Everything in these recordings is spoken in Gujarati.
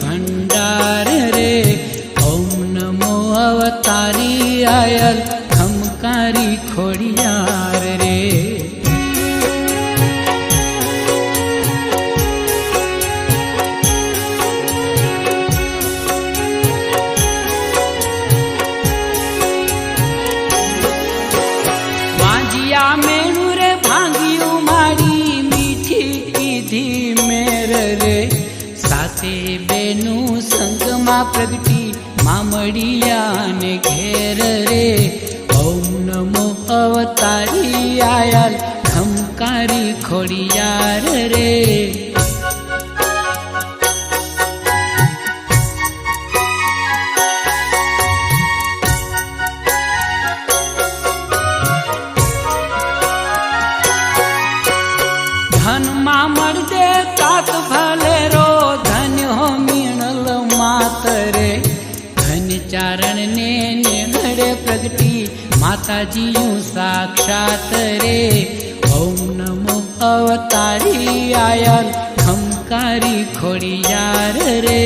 ભંડાર રે ઓમ નમો અવતારી આયલ ખમકારી ખોડિયાર રે વાંજિયા મેણું રે ભાંગ્યું મારી મીઠી કીધી પ્રગટી મામડિયાને ઘેર રે. ઓમ નમો અવતારી આયાલ ખમકારી ખોડિયાર રે. માતાજીયું સાક્ષાત રે. ઓમ નમો અવતારી આયલ ખમકારી ખોડિયાર રે.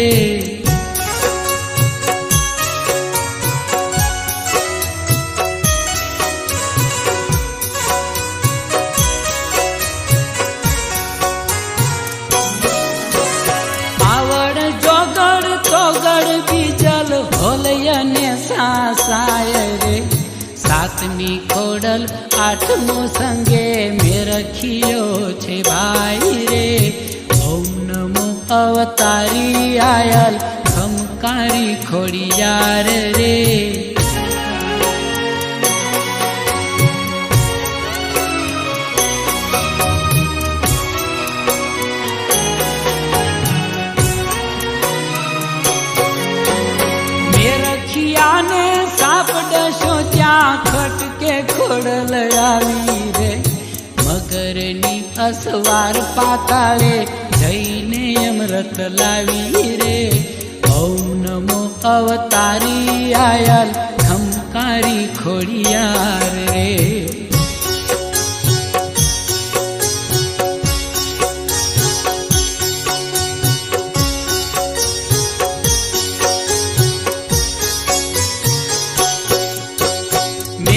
આઠમો સંગે મેરખિયો છે ભાઈ રે. ઓમ નમો અવતારી આયલ ખમકારી ખોડિયાર રે. ખોડલ આવી રે. મગરની અસવાર પાતાળે જઈને અમૃત લાવી રે. ઓમ નમો અવતારી આયલ ખમકારી ખોડિયાર રે.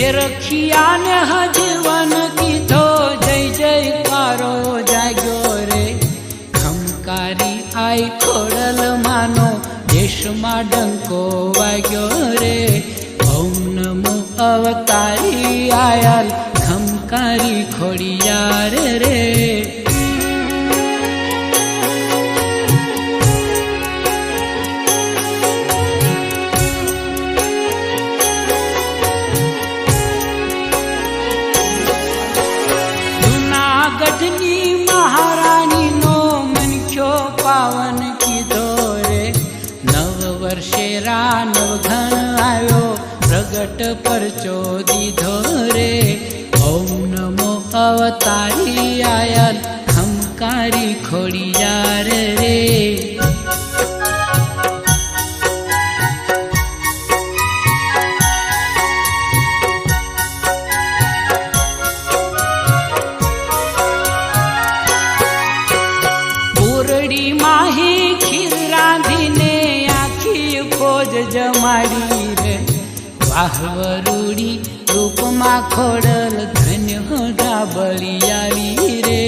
મેરખિયાને હજવન કીધો, જય જયકારો જાગ્યો રે. ખમકારી આઈ ખોડલ માનો, દેશમાં ડંકો વાગ્યો રે. ઓમ નમો અવતારી આયલ ખમકારી ખોડિયાર રે. અવતારી આયલ ખમકારી ખોડિયાર રે. પૂરડી વાહવરૂડી રૂપમાં ખોડલ ધન્ય ડાબળી આવી રે.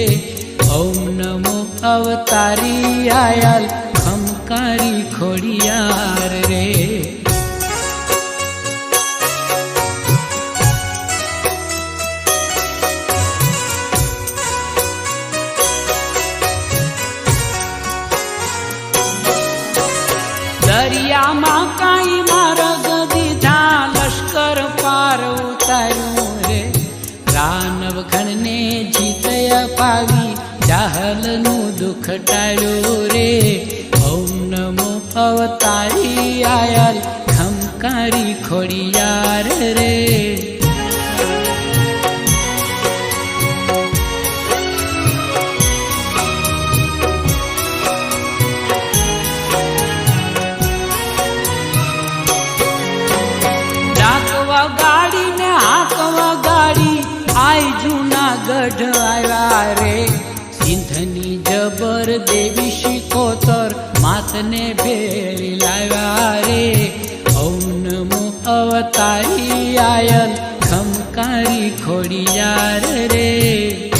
ઓમ નમો અવતારી આયલ ખમકારી ખોડિયાર રે. દરિયામાં કાંઈ માર્ગ જીતય પાવી જાહલનું દુઃખ ટાળ્યું રે. ઓમ નમો અવતારી આયલ ખમકારી ખોડિયાર રે. જૂનાગઢ આવ્યા રે. સિંધની જબર દેવી શિકોતર માતને ભેળી લાવ્યા રે. ઔ નમો અવતારી આયલ ખમકારી ખોડિયાર રે.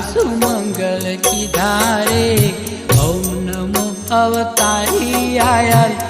मङ्गल नमो अवतारी आया।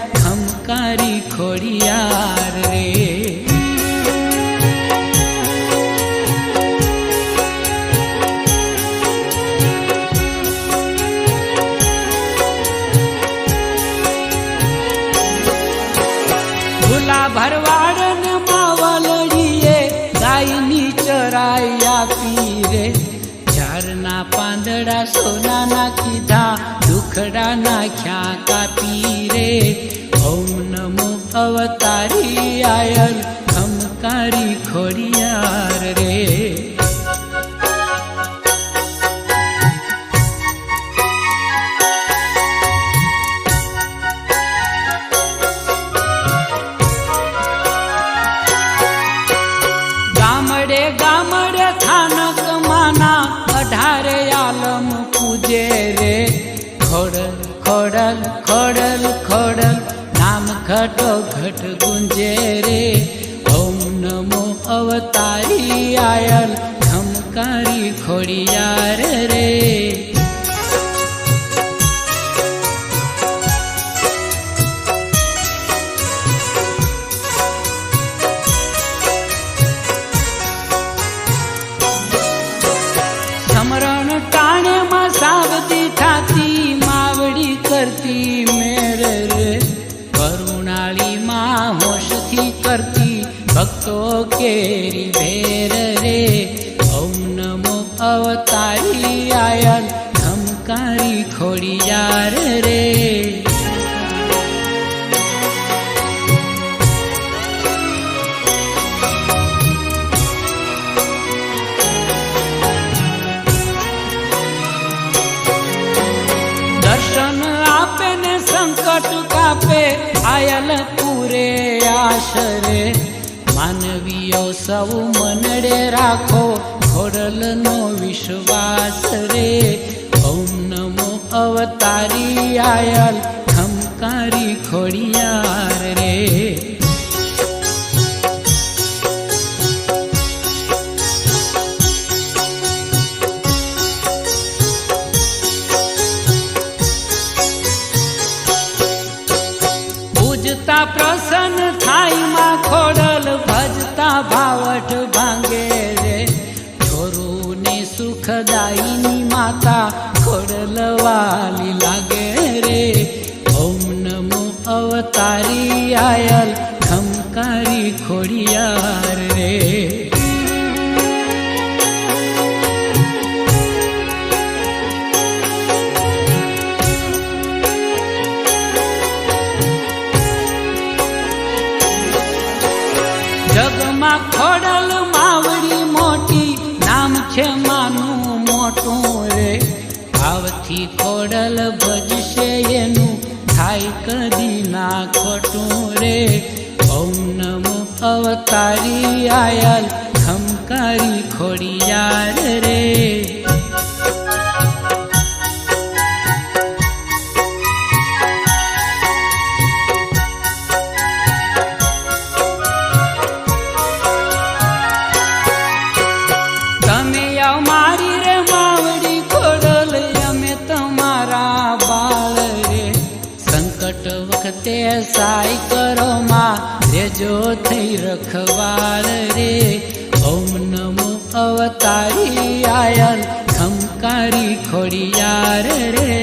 પાંદડા સોનાના કીધા દુખડા નાખ્યા કાપી રે. ઓમ નમો અવતારી આયલ ખોડલ ખોડલ ખોડલ, નામ ઘટો ઘટ ગુંજે રે. ઓમ નમો અવતારી આયલ, ધમકારી ખોડિયાર રે. ભેર રે ઓમ નમો અવતારી આયલ ખમકારી ખોડિયાર રે દર્શન આપે ને સંકટ કાપે આયલ પૂરે આશરે માનવીઓ સૌ મનડે રાખો ખોડલ નો વિશ્વાસ રે. ઓમ નમો અવતારી આયલ ખમકારી ખોડિયાર રે. વાલી લાગે રે. ઓમ નમો અવતારી આયલ. ખમકારી ખોડિયાર. અવતારી આયલ ખમકારી ખોડિયાર રે. વખતે સાય કરો માં, રેજો થઈ રખવાળ રે. ઓમ નમો અવતારી આયલ ખમકારી ખોડિયાર રે.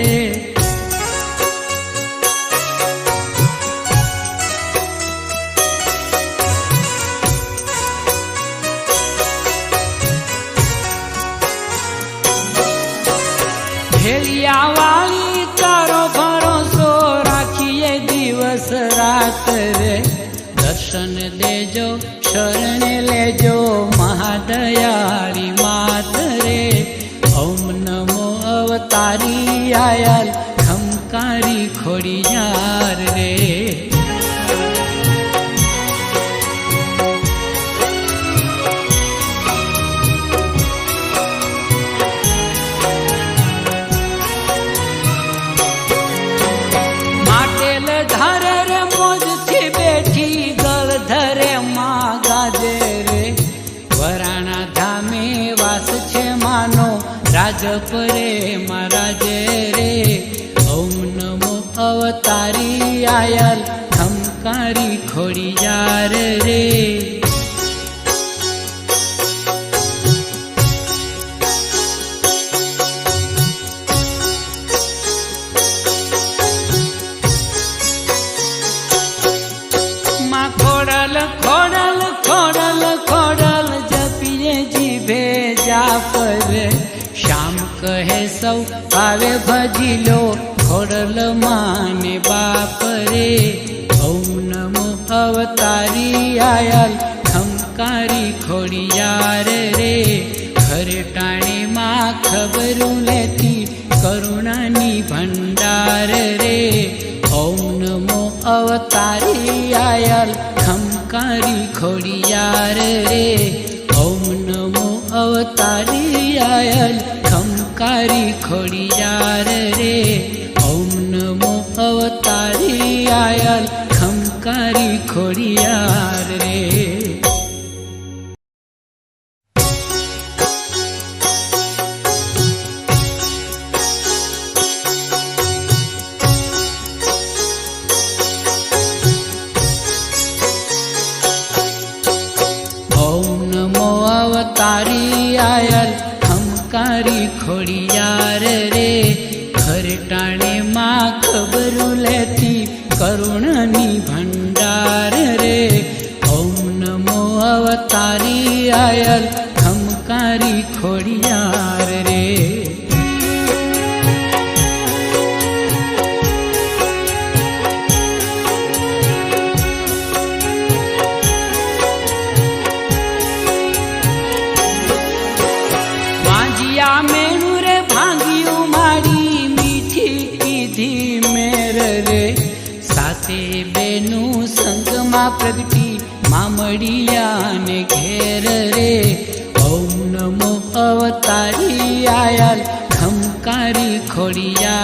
ભેળિયા વાળી દર્શન દેજો શરણ લેજો. રાજપરે મહારાજે રે ઓમ નમો અવતારી આયલ ખમકારી ખોડી યાર રે. આવે ભજી લો ખોડલ માને બાપ રે. ઓમ નમો અવતારી આયલ ખમકારી ખોડિયાર રે. ઘરે ટાણે માં ખબરું લેતી, કરુણાની ભંડાર રે. ઓમ નમો અવતારી આયલ ખમકારી ખોડિયાર રે. ખમકારી ખોડિયાર રે ઓમ નમો અવતારી આયલ ખમકારી રે ઓમ નમો અવતારી આયલ ખમકારી ખોડિયાર રે ખરટાણે માં ખબરું લેતી કરુણની ભંડાર પ્રગટી મામડીયાને ઘેર રે. ઓમ નમો અવતારી આયાલ ખમકારી ખોડિયા